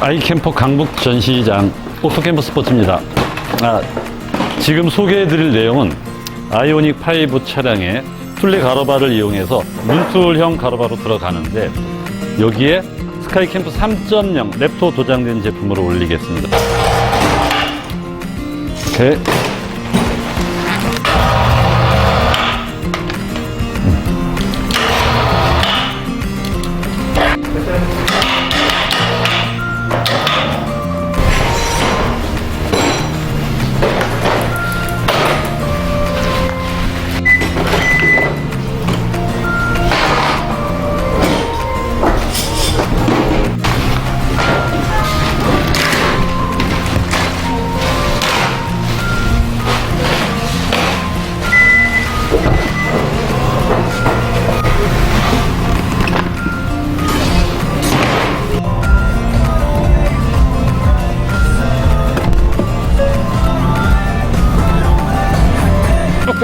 아이캠퍼 강북 전시장 오토캠프 스포츠입니다. 아, 지금 소개해드릴 내용은 아이오닉 5 차량의 툴레 가로바를 이용해서 문툴형 가로바로 들어가는데 여기에 스카이캠프 3.0 랩토 도장된 제품으로 올리겠습니다. 오케이.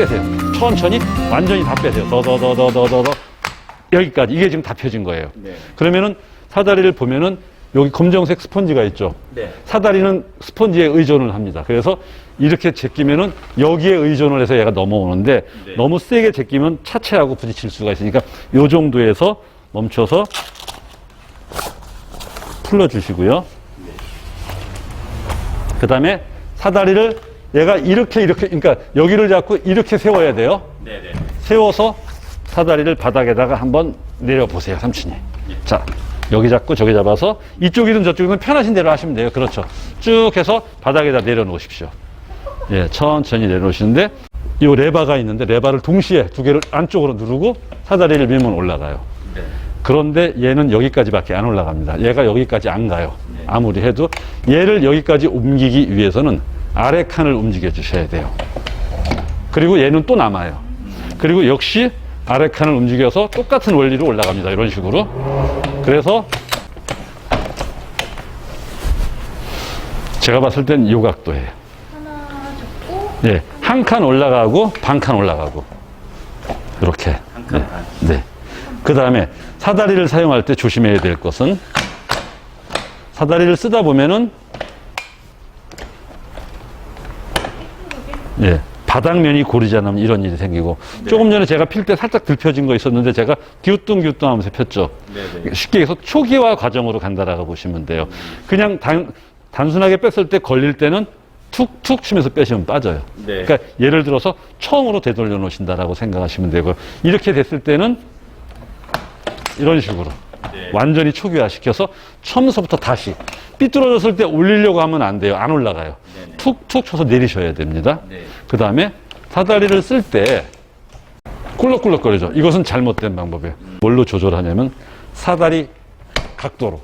빼세요. 천천히 완전히 다 빼세요. 더 더 더 더 더 더 더 여기까지 이게 지금 다 펴진 거예요. 네. 그러면은 사다리를 보면은 여기 검정색 스펀지가 있죠. 네. 사다리는 스펀지에 의존을 합니다. 그래서 이렇게 제끼면은 여기에 의존을 해서 얘가 넘어오는데 네. 너무 세게 제끼면 차체하고 부딪힐 수가 있으니까 요 정도에서 멈춰서 풀어주시고요. 그 다음에 사다리를 얘가 이렇게 이렇게 그러니까 여기를 잡고 이렇게 세워야 돼요. 네네. 세워서 사다리를 바닥에다가 한번 내려보세요, 삼촌이. 자, 여기 잡고 저기 잡아서 이쪽이든 저쪽이든 편하신 대로 하시면 돼요. 그렇죠. 쭉 해서 바닥에다 내려놓으십시오. 예, 천천히 내려놓으시는데 이 레바가 있는데 레바를 동시에 두 개를 안쪽으로 누르고 사다리를 밀면 올라가요. 네. 그런데 얘는 여기까지밖에 안 올라갑니다. 얘가 여기까지 안 가요. 아무리 해도 얘를 여기까지 옮기기 위해서는 아래 칸을 움직여 주셔야 돼요. 그리고 얘는 또 남아요. 그리고 역시 아래 칸을 움직여서 똑같은 원리로 올라갑니다. 이런 식으로. 그래서 제가 봤을 땐 요 각도예요. 예, 한 칸 올라가고 반 칸 올라가고 이렇게. 네. 반. 네. 그 다음에 사다리를 사용할 때 조심해야 될 것은 사다리를 쓰다 보면은 예, 바닥면이 고르지 않으면 이런 일이 생기고 조금 전에 제가 필 때 살짝 들펴진 거 있었는데 제가 기우뚱기우뚱 하면서 폈죠. 네네. 쉽게 해서 초기화 과정으로 간다라고 보시면 돼요. 그냥 단, 단순하게 뺐을 때 걸릴 때는 툭툭 치면서 빼시면 빠져요. 네. 그러니까 예를 들어서 처음으로 되돌려 놓으신다라고 생각하시면 되고 이렇게 됐을 때는 이런 식으로 네. 완전히 초기화 시켜서 처음서부터 다시 삐뚤어졌을 때 올리려고 하면 안 돼요. 안 올라가요. 네네. 툭툭 쳐서 내리셔야 됩니다. 네. 그 다음에 사다리를 쓸 때 꿀럭꿀럭거리죠. 이것은 잘못된 방법이에요. 뭘로 조절하냐면 사다리 각도로.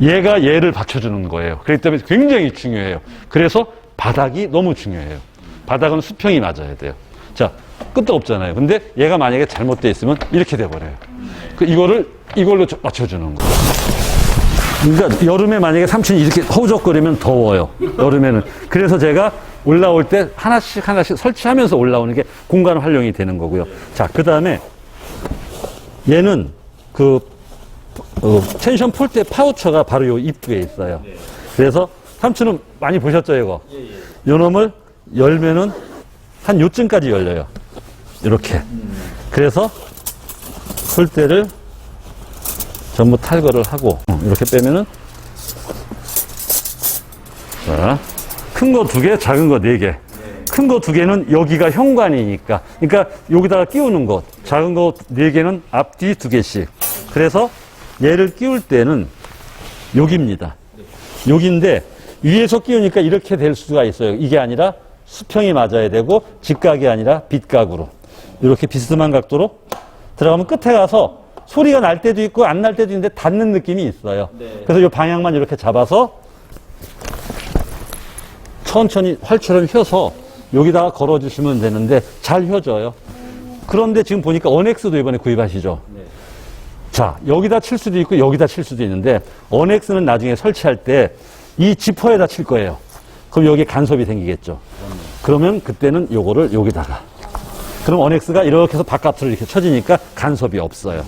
얘가 얘를 받쳐주는 거예요. 그렇기 때문에 굉장히 중요해요. 그래서 바닥이 너무 중요해요. 바닥은 수평이 맞아야 돼요. 자, 끝도 없잖아요. 근데 얘가 만약에 잘못되어 있으면 이렇게 돼버려요. 그 이거를 이걸로 저- 맞춰주는 거예요. 그러니까 여름에 만약에 삼촌이 이렇게 허우적거리면 더워요. 여름에는. 그래서 제가 올라올 때 하나씩 하나씩 설치하면서 올라오는 게 공간 활용이 되는 거고요. 자, 그 다음에 얘는 그 어, 텐션 폴대 파우처가 바로 요 입구에 있어요. 그래서 삼촌은 많이 보셨죠, 이거? 요 놈을 열면은 한 요쯤까지 열려요. 이렇게. 그래서 폴대를 전부 탈거를 하고 어, 이렇게 빼면은 자, 큰거 두 개, 작은 거 네 개. 큰 거 두 개는 여기가 현관이니까. 그러니까 여기다가 끼우는 것. 작은 거 네 개는 앞뒤 두 개씩. 그래서 얘를 끼울 때는 여기입니다. 여기인데 위에서 끼우니까 이렇게 될 수가 있어요. 이게 아니라 수평이 맞아야 되고 직각이 아니라 빗각으로. 이렇게 비스듬한 각도로 들어가면 끝에 가서 소리가 날 때도 있고 안 날 때도 있는데 닿는 느낌이 있어요. 네. 그래서 이 방향만 이렇게 잡아서 천천히 활처럼 휘어서 여기다가 걸어주시면 되는데 잘 휘어져요. 그런데 지금 보니까 언엑스도 이번에 구입하시죠. 네. 자, 여기다 칠 수도 있고 여기다 칠 수도 있는데 언엑스는 나중에 설치할 때 이 지퍼에다 칠 거예요. 그럼 여기 간섭이 생기겠죠. 그러면 그때는 요거를 여기다가. 그럼 언엑스가 이렇게 해서 바깥으로 이렇게 쳐지니까 간섭이 없어요.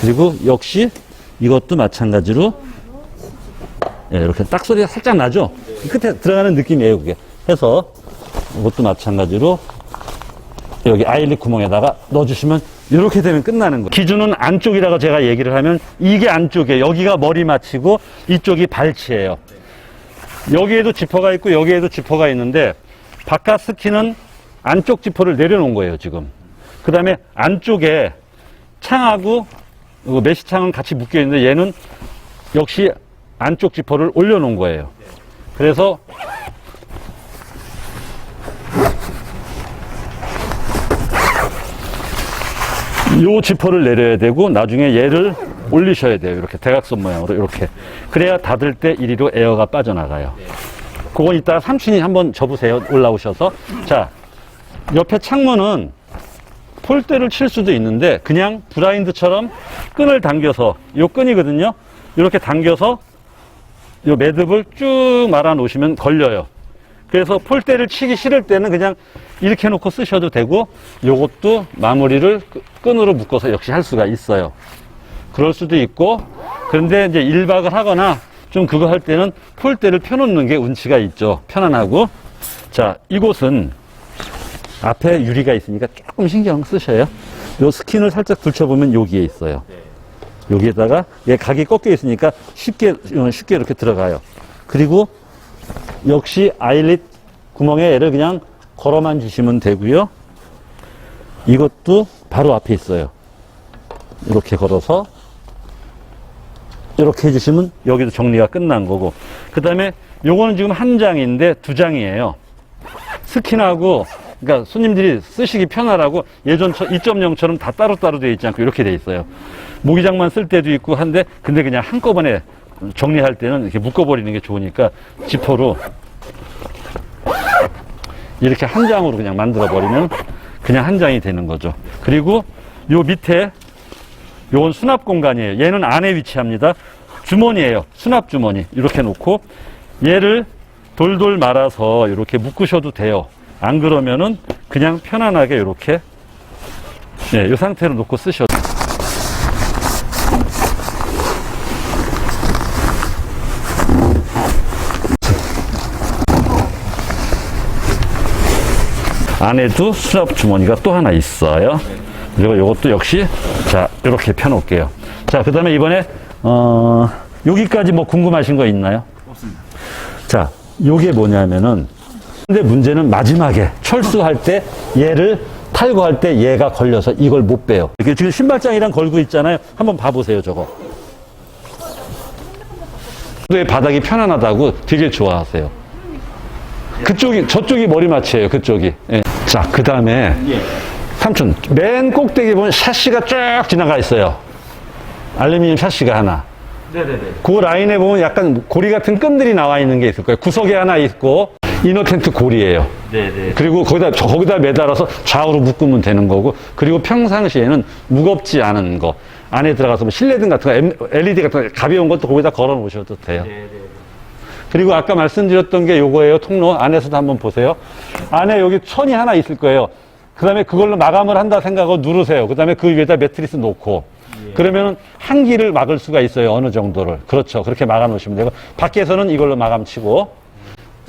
그리고 역시 이것도 마찬가지로 예, 이렇게 딱 소리가 살짝 나죠? 끝에 들어가는 느낌이에요, 그게. 해서 이것도 마찬가지로 여기 아일리 구멍에다가 넣어주시면 이렇게 되면 끝나는 거예요. 기준은 안쪽이라고 제가 얘기를 하면 이게 안쪽이에요. 여기가 머리 맞히고 이쪽이 발치예요. 여기에도 지퍼가 있고 여기에도 지퍼가 있는데 바깥 스키는 안쪽 지퍼를 내려놓은 거예요, 지금. 그 다음에 안쪽에 창하고 그 메시창은 같이 묶여 있는데 얘는 역시 안쪽 지퍼를 올려놓은 거예요. 그래서 요 지퍼를 내려야 되고 나중에 얘를 올리셔야 돼요. 이렇게 대각선 모양으로 이렇게. 그래야 닫을 때 이리로 에어가 빠져나가요. 그건 이따 삼촌이 한번 접으세요. 올라오셔서. 자, 옆에 창문은 폴대를 칠 수도 있는데 그냥 브라인드처럼 끈을 당겨서 요 끈이거든요. 이렇게 당겨서 요 매듭을 쭉 말아 놓으시면 걸려요. 그래서 폴대를 치기 싫을 때는 그냥 이렇게 놓고 쓰셔도 되고 요것도 마무리를 끄- 끈으로 묶어서 역시 할 수가 있어요. 그럴 수도 있고 그런데 이제 일박을 하거나 좀 그거 할 때는 폴대를 펴놓는 게 운치가 있죠. 편안하고 자 이곳은 앞에 유리가 있으니까 조금 신경 쓰셔요. 요 스킨을 살짝 들춰보면 여기에 있어요. 여기에다가 얘 각이 꺾여 있으니까 쉽게 어, 쉽게 이렇게 들어가요. 그리고 역시 아일릿 구멍에 얘를 그냥 걸어만 주시면 되고요. 이것도 바로 앞에 있어요. 이렇게 걸어서 이렇게 해주시면 여기도 정리가 끝난 거고 그 다음에 요거는 지금 한 장인데 두 장이에요. 스킨하고 그러니까 손님들이 쓰시기 편하라고 예전 2.0처럼 다 따로따로 되어 있지 않고 이렇게 돼 있어요. 모기장만 쓸 때도 있고 한데 근데 그냥 한꺼번에 정리할 때는 이렇게 묶어버리는 게 좋으니까 지퍼로 이렇게 한 장으로 그냥 만들어 버리면 그냥 한 장이 되는 거죠. 그리고 요 밑에 요건 수납 공간이에요. 얘는 안에 위치합니다. 주머니예요. 수납 주머니. 이렇게 놓고 얘를 돌돌 말아서 이렇게 묶으셔도 돼요. 안 그러면은 그냥 편안하게 이렇게 네, 이 상태로 놓고 쓰셔도 안에도 수납 주머니가 또 하나 있어요. 그리고 이것도 역시 자 이렇게 펴놓을게요. 자 그 다음에 이번에 어 여기까지 뭐 궁금하신 거 있나요? 없습니다. 자 요게 뭐냐면은 근데 문제는 마지막에 철수할 때 얘를 탈거할 때 얘가 걸려서 이걸 못 빼요. 이게 지금 신발장이랑 걸고 있잖아요. 한번 봐보세요 저거. 왜 바닥이 편안하다고 되게 좋아하세요. 그쪽이 저쪽이 머리맡이에요. 그쪽이. 예. 자, 그 다음에 삼촌 맨 꼭대기 보면 샤시가 쭉 지나가 있어요. 알루미늄 샤시가 하나. 네네네. 그 라인에 보면 약간 고리 같은 끈들이 나와 있는 게 있을 거예요. 구석에 하나 있고 이너 텐트 고리예요. 네네. 그리고 거기다 저- 거기다 매달아서 좌우로 묶으면 되는 거고 그리고 평상시에는 무겁지 않은 거 안에 들어가서 뭐 실내등 같은 거 LED 같은 거 가벼운 것도 거기다 걸어 놓으셔도 돼요. 네네. 그리고 아까 말씀드렸던 게 요거예요. 통로 안에서도 한번 보세요. 안에 여기 천이 하나 있을 거예요. 그 다음에 그걸로 마감을 한다 생각하고 누르세요. 그 다음에 그 위에다 매트리스 놓고. 그러면 한기를 막을 수가 있어요. 어느 정도를. 그렇죠. 그렇게 막아 놓으시면 되고. 밖에서는 이걸로 마감 치고.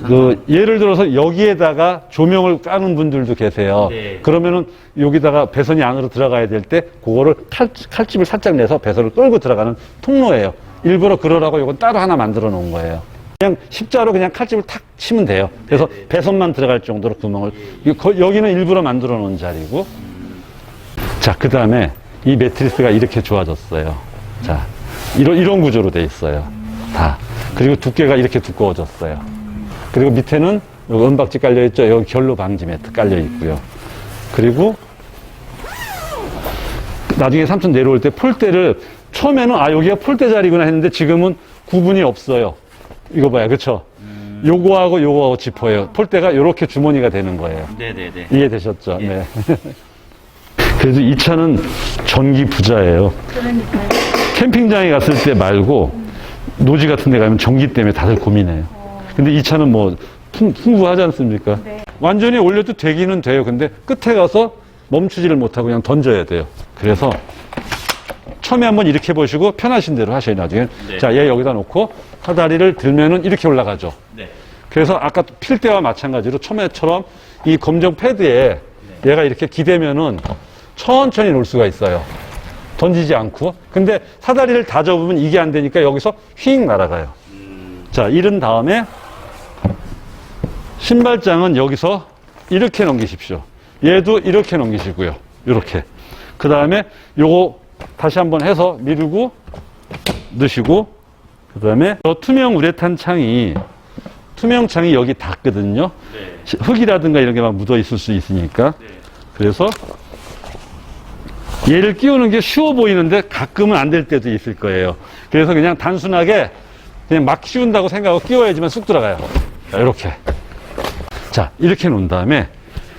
그 예를 들어서 여기에다가 조명을 까는 분들도 계세요. 네. 그러면은 여기다가 배선이 안으로 들어가야 될 때 그거를 칼, 칼집을 살짝 내서 배선을 끌고 들어가는 통로예요. 일부러 그러라고 이건 따로 하나 만들어 놓은 거예요. 그냥 십자로 그냥 칼집을 탁 치면 돼요. 그래서 배선만 들어갈 정도로 구멍을 이- 거- 여기는 일부러 만들어 놓은 자리고. 자, 그 다음에 이 매트리스가 이렇게 좋아졌어요. 자, 이런 이런 구조로 돼 있어요. 다. 그리고 두께가 이렇게 두꺼워졌어요. 그리고 밑에는 여기 은박지 깔려 있죠. 여기 결로 방지 매트 깔려 있고요. 그리고 나중에 삼촌 내려올 때 폴대를 처음에는 아 여기가 폴대 자리구나 했는데 지금은 구분이 없어요. 이거 봐요, 그렇죠? 요거하고 요거하고 지퍼예요. 폴대가 이렇게 주머니가 되는 거예요. 네네네. 이해되셨죠? 예. 네. 그래도 이 차는 전기 부자예요. 그러니까요. 캠핑장에 갔을 때 말고 노지 같은 데 가면 전기 때문에 다들 고민해요. 근데 이 차는 뭐 풍, 풍부하지 않습니까? 네. 완전히 올려도 되기는 돼요. 근데 끝에 가서 멈추지를 못하고 그냥 던져야 돼요. 그래서 처음에 한번 이렇게 보시고 편하신 대로 하셔요, 나중에. 네. 자, 얘 여기다 놓고 사다리를 들면은 이렇게 올라가죠. 네. 그래서 아까 필 때와 마찬가지로 처음에처럼 이 검정 패드에 얘가 이렇게 기대면은 천천히 놓을 수가 있어요. 던지지 않고. 근데 사다리를 다 접으면 이게 안 되니까 여기서 휙 날아가요. 자, 이른 다음에 신발장은 여기서 이렇게 넘기십시오. 얘도 이렇게 넘기시고요. 이렇게. 그 다음에 요거 다시 한번 해서 미루고 넣으시고 그 다음에 저 투명 우레탄 창이 투명 창이 여기 닿거든요. 네. 시- 흙이라든가 이런 게 막 묻어 있을 수 있으니까. 네. 그래서 얘를 끼우는 게 쉬워 보이는데 가끔은 안 될 때도 있을 거예요. 그래서 그냥 단순하게 그냥 막 씌운다고 생각하고 끼워야지만 쑥 들어가요. 자, 이렇게. 자, 이렇게 놓은 다음에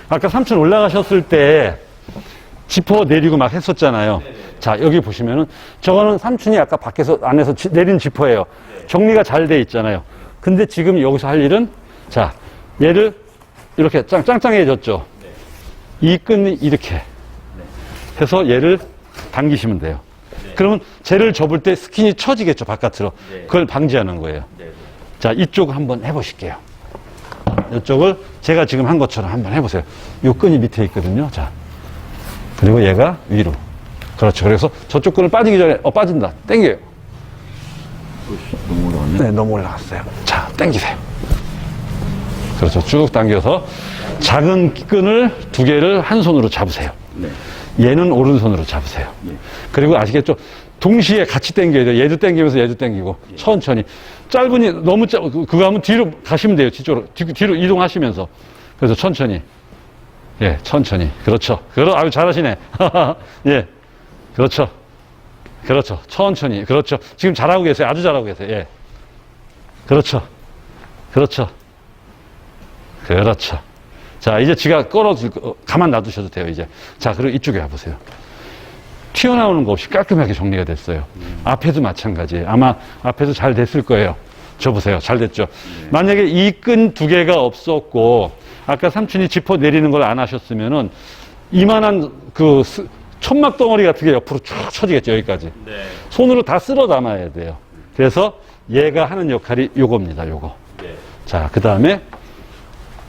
아까 삼촌 올라가셨을 때 지퍼 내리고 막 했었잖아요. 자, 여기 보시면은 저거는 삼촌이 아까 밖에서 안에서 지- 내린 지퍼예요. 정리가 잘 돼 있잖아요. 근데 지금 여기서 할 일은 자, 얘를 이렇게 짱, 짱짱해졌죠. 이 끈이 이렇게 해서 얘를 당기시면 돼요. 그러면 쟤를 접을 때 스킨이 처지겠죠, 바깥으로. 네. 그걸 방지하는 거예요. 네. 자, 이쪽 한번 해보실게요. 이쪽을 제가 지금 한 것처럼 한번 해보세요. 요 끈이 밑에 있거든요. 자. 그리고 얘가 위로. 그렇죠. 그래서 저쪽 끈을 빠지기 전에, 어, 빠진다. 땡겨요. 너무 어려웠네. 네, 너무 올라갔어요. 자, 당기세요. 그렇죠. 쭉 당겨서 작은 끈을 두 개를 한 손으로 잡으세요. 네. 얘는 오른손으로 잡으세요. 예. 그리고 아시겠죠? 동시에 같이 당겨야 돼요. 얘도 당기면서 얘도 당기고 천천히. 짧으니 너무 짧, 그- 그거 하면 뒤로 가시면 돼요. 뒤쪽으로. 뒤, 뒤로 이동하시면서. 그래서 천천히. 예, 천천히. 그렇죠. 그러, 아유, 잘하시네. 예. 그렇죠. 그렇죠. 천천히. 그렇죠. 지금 잘하고 계세요. 아주 잘하고 계세요. 예. 그렇죠. 그렇죠. 그렇죠. 자, 이제 지가 끌어줄, 거, 어, 가만 놔두셔도 돼요, 이제. 자, 그리고 이쪽에 와보세요. 튀어나오는 거 없이 깔끔하게 정리가 됐어요. 앞에도 마찬가지예요. 아마 앞에도 잘 됐을 거예요. 저 보세요. 잘 됐죠. 만약에 이 끈 두 개가 없었고, 아까 삼촌이 지퍼 내리는 걸 안 하셨으면은, 이만한 그 스- 천막 덩어리 같은 게 옆으로 쭉 쳐지겠죠, 여기까지. 네. 손으로 다 쓸어 담아야 돼요. 그래서 얘가 하는 역할이 요겁니다, 요거. 네. 자, 그 다음에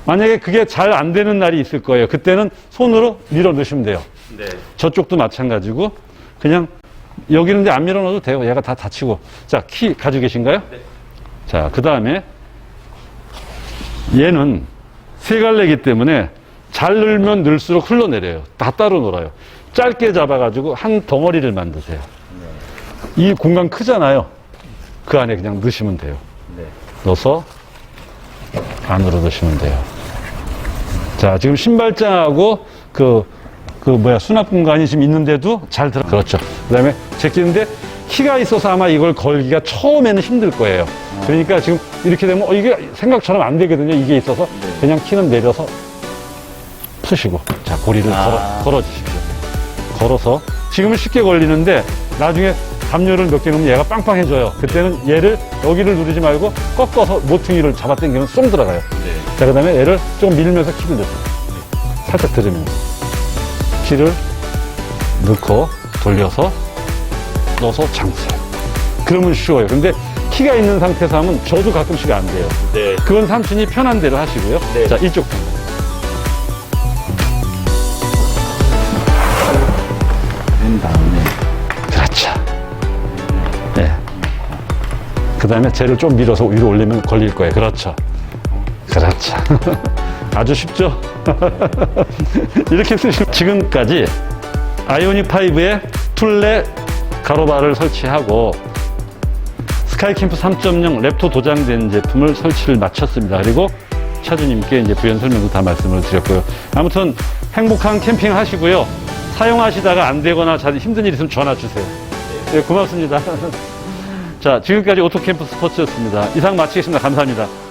만약에 그게 잘 안 되는 날이 있을 거예요. 그때는 손으로 밀어 넣으시면 돼요. 네. 저쪽도 마찬가지고 그냥 여기는 이제 안 밀어 넣어도 돼요. 얘가 다 다치고. 자, 키 가지고 계신가요? 네. 자, 그 다음에 얘는 세 갈래기 때문에 잘 늘면 늘수록 흘러내려요. 다 따로 놀아요. 짧게 잡아가지고 한 덩어리를 만드세요. 이 공간 크잖아요. 그 안에 그냥 넣으시면 돼요. 네. 넣어서 안으로 넣으시면 돼요. 자, 지금 신발장하고 그, 그 뭐야, 수납 공간이 지금 있는데도 잘 들어. 그렇죠. 그 다음에 제끼는데 키가 있어서 아마 이걸 걸기가 처음에는 힘들 거예요. 그러니까 지금 이렇게 되면 어, 이게 생각처럼 안 되거든요. 이게 있어서 그냥 키는 내려서 푸시고. 자, 고리를 아. 걸어, 걸어 주십시오. 걸어서 지금은 쉽게 걸리는데 나중에 담요를 몇 개 넣으면 얘가 빵빵해져요. 그때는 얘를 여기를 누르지 말고 꺾어서 모퉁이를 잡아 당기면 쏙 들어가요. 네. 자, 그 다음에 얘를 좀 밀면서 키를 넣어요. 살짝 들으면서. 키를 넣고 돌려서 넣어서 잠그세요. 그러면 쉬워요. 근데 키가 있는 상태에서 하면 저도 가끔씩 안 돼요. 네. 그건 삼촌이 편한 대로 하시고요. 네. 자, 이쪽. 된 다음에 그렇죠. 네. 그 다음에 쟤를 좀 밀어서 위로 올리면 걸릴 거예요. 그렇죠. 그렇죠. 아주 쉽죠? 이렇게 쓰시면 지금까지 아이오닉 5에 툴레 가로바를 설치하고 스카이캠프 3.0 랩토 도장된 제품을 설치를 마쳤습니다. 그리고 차주님께 이제 부연 설명도 다 말씀을 드렸고요. 아무튼 행복한 캠핑 하시고요. 사용하시다가 안 되거나 자- 힘든 일 있으면 전화 주세요. 네, 고맙습니다. 자, 지금까지 오토캠프 스포츠였습니다. 이상 마치겠습니다. 감사합니다.